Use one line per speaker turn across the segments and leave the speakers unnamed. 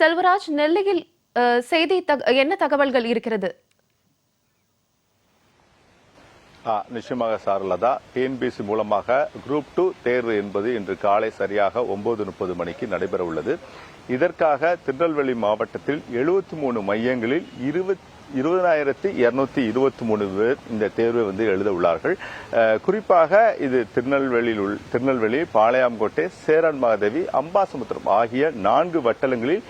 செல்வராஜ் நெல்லையில் செய்தி என்ன தகவல்கள் இருக்கிறது
நிச்சயமாக சாரலதா டிஎன்பிசி மூலமாக குரூப் டூ தேர்வு என்பது இன்று காலை சரியாக ஒன்பது முப்பது மணிக்கு நடைபெறவுள்ளது இதற்காக திருநெல்வேலி மாவட்டத்தில் எழுபத்தி மூணு மையங்களில் இருபத்தி இருபதாயிரத்தி இருநூத்தி இருபத்தி மூணு பேர் இந்த தேர்வை வந்து எழுத உள்ளார்கள் குறிப்பாக இது திருநெல்வேலியில் உள் திருநெல்வேலி பாளையாம்கோட்டை சேரன் மாதவி அம்பாசமுத்திரம் ஆகிய நான்கு வட்டலங்களில்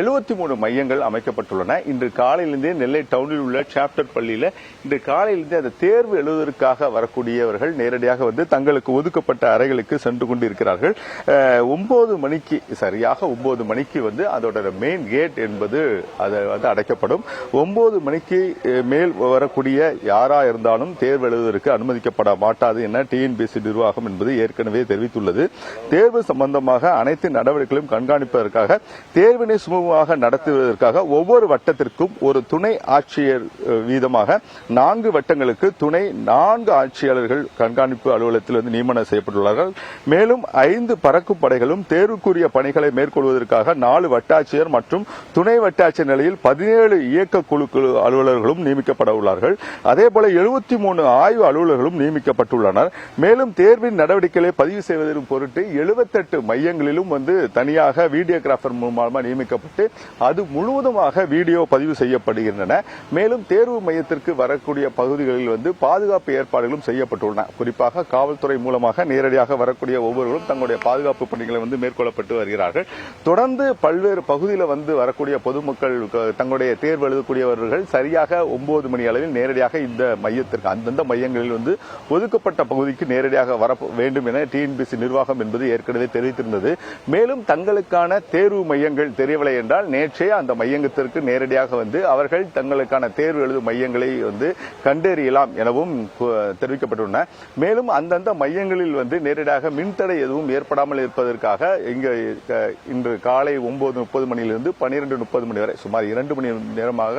எழுபத்தி மூணு மையங்கள் அமைக்கப்பட்டுள்ளன இன்று காலையிலிருந்தே நெல்லை டவுனில் உள்ள சாப்டர் பள்ளியில் இன்று காலையிலிருந்தே அந்த தேர்வு எழுதுவதற்காக வரக்கூடியவர்கள் நேரடியாக வந்து தங்களுக்கு ஒதுக்கப்பட்ட அறைகளுக்கு சென்று கொண்டிருக்கிறார்கள் ஒன்பது மணிக்கு சரியாக ஒன்பது மணிக்கு வந்து அதோட மெயின் கேட் என்பது அதை வந்து அடைக்கப்படும் ஒன்பது மணிக்கு மேல் வரக்கூடிய யாரா இருந்தாலும் தேர்வு எழுதுவதற்கு அனுமதிக்கப்பட மாட்டாது என டிஎன்பிசி நிர்வாகம் என்பது ஏற்கனவே தெரிவித்துள்ளது தேர்வு சம்பந்தமாக அனைத்து நடவடிக்கைகளையும் கண்காணிப்பதற்காக தேர்வினை சுமூகமாக நடத்துவதற்காக ஒவ்வொரு வட்டத்திற்கும் ஒரு துணை ஆட்சியர் வீதமாக நான்கு வட்டங்களுக்கு துணை நான்கு ஆட்சியாளர்கள் கண்காணிப்பு அலுவலகத்தில் வந்து நியமனம் செய்யப்பட்டுள்ளார்கள் மேலும் ஐந்து பறக்கும் படைகளும் தேர்வுக்குரிய பணிகளை மேற்கொள்வதற்காக நாலு வட்டாட்சியர் மற்றும் துணை வட்டாட்சியர் நிலையில் பதினேழு இயக்க குழுக்கள் அலுவலர்களும் நியமிக்கப்பட உள்ளார்கள் அதேபோல எழுபத்தி மூணு ஆய்வு அலுவலர்களும் நியமிக்கப்பட்டுள்ளனர் மேலும் தேர்வின் நடவடிக்கைகளை பதிவு செய்வதற்கும் பொருட்டு எழுபத்தெட்டு மையங்களிலும் வந்து தனியாக வீடியோகிராஃபர் மூலமாக நியமிக்கப்பட்டு அது முழுவதுமாக வீடியோ பதிவு செய்யப்படுகின்றன மேலும் தேர்வு மையத்திற்கு வரக்கூடிய பகுதிகளில் வந்து பாதுகாப்பு ஏற்பாடுகளும் செய்யப்பட்டுள்ளன குறிப்பாக காவல்துறை மூலமாக நேரடியாக வரக்கூடிய ஒவ்வொருவரும் தங்களுடைய பாதுகாப்பு பணிகளை வந்து மேற்கொள்ளப்பட்டு வருகிறார்கள் தொடர்ந்து பல்வேறு பகுதியில் வந்து வரக்கூடிய பொதுமக்கள் தங்களுடைய தேர்வு எழுதக்கூடியவர்கள் அவர்கள் சரியாக ஒன்பது மணி அளவில் நேரடியாக இந்த மையத்திற்கு அந்தந்த மையங்களில் வந்து ஒதுக்கப்பட்ட பகுதிக்கு நேரடியாக வர வேண்டும் என டிஎன்பிசி நிர்வாகம் என்பது ஏற்கனவே தெரிவித்திருந்தது மேலும் தங்களுக்கான தேர்வு மையங்கள் தெரியவில்லை என்றால் நேற்றே அந்த மையத்திற்கு நேரடியாக வந்து அவர்கள் தங்களுக்கான தேர்வு எழுதும் மையங்களை வந்து கண்டறியலாம் எனவும் தெரிவிக்கப்பட்டுள்ளன மேலும் அந்தந்த மையங்களில் வந்து நேரடியாக மின்தடை எதுவும் ஏற்படாமல் இருப்பதற்காக இங்கு இன்று காலை ஒன்பது முப்பது மணியிலிருந்து பன்னிரண்டு முப்பது மணி வரை சுமார் இரண்டு மணி நேரமாக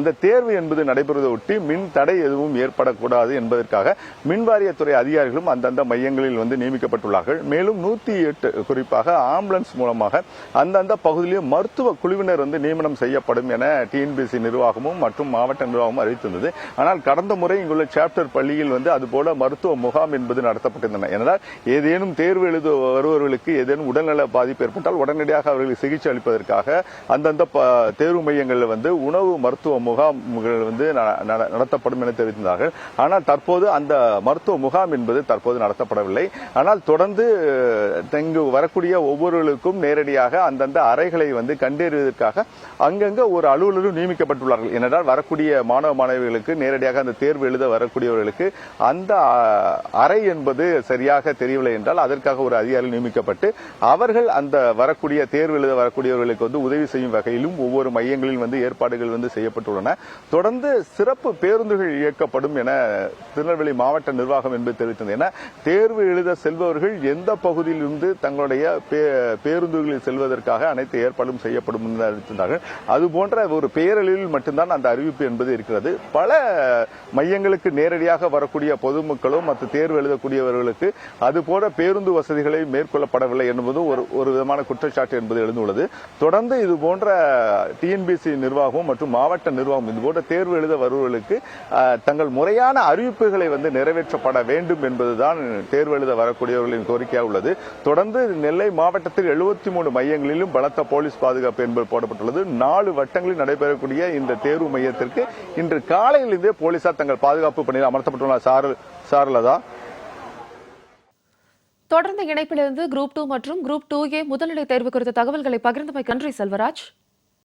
அந்த தேர்வு என்பது நடைபெறுவதை ஒட்டி மின் தடை எதுவும் ஏற்படக்கூடாது என்பதற்காக மின்வாரியத்துறை அதிகாரிகளும் அந்தந்த மையங்களில் வந்து நியமிக்கப்பட்டுள்ளார்கள் மேலும் நூத்தி எட்டு குறிப்பாக ஆம்புலன்ஸ் மூலமாக அந்தந்த பகுதியிலும் மருத்துவ குழுவினர் வந்து நியமனம் செய்யப்படும் என டிஎன்பிசி நிர்வாகமும் மற்றும் மாவட்ட நிர்வாகமும் அறிவித்திருந்தது ஆனால் கடந்த முறை இங்குள்ள சாப்டர் பள்ளியில் வந்து அதுபோல மருத்துவ முகாம் என்பது நடத்தப்பட்டிருந்தன என்றால் ஏதேனும் தேர்வு எழுத வருபவர்களுக்கு ஏதேனும் உடல்நல பாதிப்பு ஏற்பட்டால் உடனடியாக அவர்களுக்கு சிகிச்சை அளிப்பதற்காக அந்தந்த தேர்வு மையங்களில் வந்து உணவு மருத்துவ முகாம்கள் வந்து நடத்தப்படும் என தெரிவித்திருந்தார்கள் ஆனால் தற்போது அந்த மருத்துவ முகாம் என்பது தற்போது நடத்தப்படவில்லை ஆனால் தொடர்ந்து இங்கு வரக்கூடிய ஒவ்வொருவர்களுக்கும் நேரடியாக அந்தந்த அறைகளை வந்து கண்டறிவதற்காக அங்கங்கே ஒரு அலுவலரும் நியமிக்கப்பட்டுள்ளார்கள் ஏனென்றால் வரக்கூடிய மாணவ மாணவிகளுக்கு நேரடியாக அந்த தேர்வு எழுத வரக்கூடியவர்களுக்கு அந்த அறை என்பது சரியாக தெரியவில்லை என்றால் அதற்காக ஒரு அதிகாரி நியமிக்கப்பட்டு அவர்கள் அந்த வரக்கூடிய தேர்வு எழுத வரக்கூடியவர்களுக்கு வந்து உதவி செய்யும் வகையிலும் ஒவ்வொரு மையங்களில் வந்து ஏற்பாடுகள் வந்து செய்யப்பட்டுள்ளன செய்யப்பட்டுள்ளன தொடர்ந்து சிறப்பு பேருந்துகள் இயக்கப்படும் என திருநெல்வேலி மாவட்ட நிர்வாகம் என்பது தெரிவித்தது என தேர்வு எழுத செல்பவர்கள் எந்த பகுதியில் இருந்து தங்களுடைய பேருந்துகளில் செல்வதற்காக அனைத்து ஏற்பாடும் செய்யப்படும் என்று அறிவித்திருந்தார்கள் அதுபோன்ற ஒரு பேரழிவில் மட்டும்தான் அந்த அறிவிப்பு என்பது இருக்கிறது பல மையங்களுக்கு நேரடியாக வரக்கூடிய பொதுமக்களும் மற்ற தேர்வு எழுதக்கூடியவர்களுக்கு அதுபோல பேருந்து வசதிகளை மேற்கொள்ளப்படவில்லை என்பதும் ஒரு ஒரு விதமான குற்றச்சாட்டு என்பது எழுந்துள்ளது தொடர்ந்து இது போன்ற டிஎன்பிசி நிர்வாகம் மற்றும் மாவட்ட நிர்வாகம் நிர்வாகம் இது போன்ற தேர்வு எழுத வருவர்களுக்கு தங்கள் முறையான அறிவிப்புகளை வந்து நிறைவேற்றப்பட வேண்டும் என்பதுதான் தேர்வு எழுத வரக்கூடியவர்களின் கோரிக்கையாக உள்ளது தொடர்ந்து நெல்லை மாவட்டத்தில் எழுபத்தி மூணு மையங்களிலும் பலத்த போலீஸ் பாதுகாப்பு என்பது போடப்பட்டுள்ளது நாலு வட்டங்களில் நடைபெறக்கூடிய இந்த தேர்வு மையத்திற்கு இன்று காலையிலிருந்தே போலீசார் தங்கள் பாதுகாப்பு பணியில் அமர்த்தப்பட்டுள்ள சாரலதா
தொடர்ந்து இணைப்பிலிருந்து குரூப் டூ மற்றும் குரூப் டூ ஏ முதல்நிலை தேர்வு குறித்த தகவல்களை பகிர்ந்தமைக்கு நன்றி செல்வராஜ்